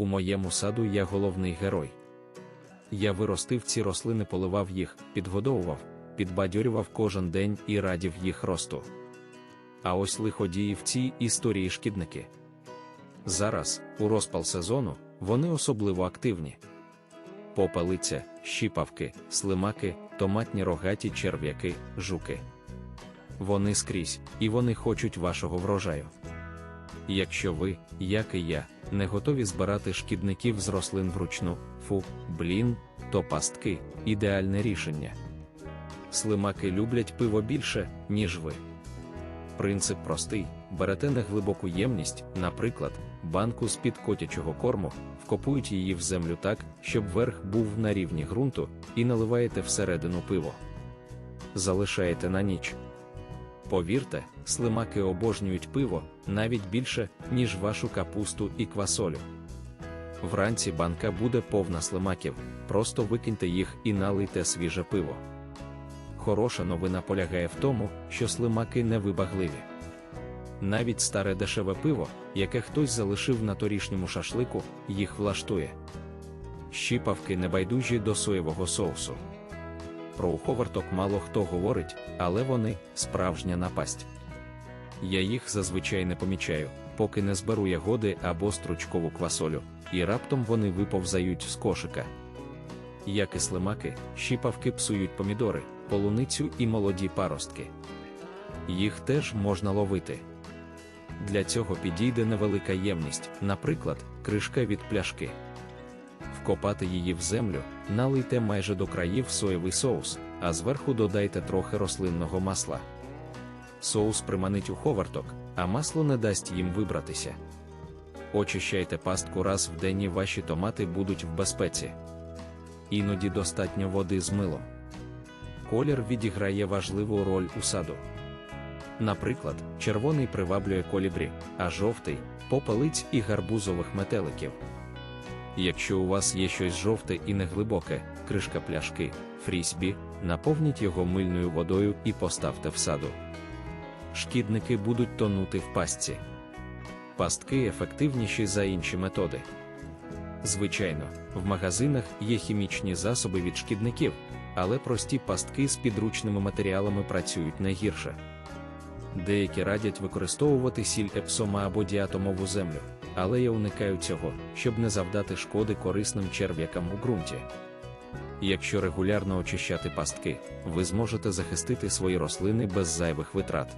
у моєму саду я головний герой. Я виростив ці рослини, поливав їх, підгодовував, підбадьорював кожен день і радів їх росту. А ось лиходії в цій історії шкідники. Зараз, у розпал сезону, вони особливо активні. Попелиця, щіпавки, слимаки, томатні рогаті черв'яки, жуки. Вони скрізь, і вони хочуть вашого врожаю. Якщо ви, як і я, не готові збирати шкідників з рослин вручну, фу, блін, то пастки ідеальне рішення. Слимаки люблять пиво більше, ніж ви. Принцип простий: берете неглибоку ємність, наприклад, банку з-під котячого корму, вкопують її в землю так, щоб верх був на рівні ґрунту, і наливаєте всередину пиво. Залишаєте на ніч. Повірте, слимаки обожнюють пиво навіть більше, ніж вашу капусту і квасолю. Вранці банка буде повна слимаків, просто викиньте їх і налийте свіже пиво. Хороша новина полягає в тому, що слимаки невибагливі. Навіть старе дешеве пиво, яке хтось залишив на торішньому шашлику, їх влаштує. Щіпавки небайдужі до соєвого соусу. Про уховарток мало хто говорить, але вони справжня напасть. Я їх зазвичай не помічаю, поки не зберу ягоди або стручкову квасолю, і раптом вони виповзають з кошика. Як і слимаки, щіпавки псують помідори, полуницю і молоді паростки. Їх теж можна ловити. Для цього підійде невелика ємність, наприклад, кришка від пляшки. Вкопати її в землю, налийте майже до країв соєвий соус, а зверху додайте трохи рослинного масла. Соус приманить у ховарток, а масло не дасть їм вибратися. Очищайте пастку раз в день і ваші томати будуть в безпеці. Іноді достатньо води з милом. Колір відіграє важливу роль у саду. Наприклад, червоний приваблює колібрі, а жовтий попелиць і гарбузових метеликів. Якщо у вас є щось жовте і неглибоке, кришка пляшки, фрісбі, наповніть його мильною водою і поставте в саду. Шкідники будуть тонути в пастці. Пастки ефективніші за інші методи. Звичайно, в магазинах є хімічні засоби від шкідників, але прості пастки з підручними матеріалами працюють не гірше. Деякі радять використовувати сіль епсома або діатомову землю, але я уникаю цього, щоб не завдати шкоди корисним черв'якам у ґрунті. Якщо регулярно очищати пастки, ви зможете захистити свої рослини без зайвих витрат.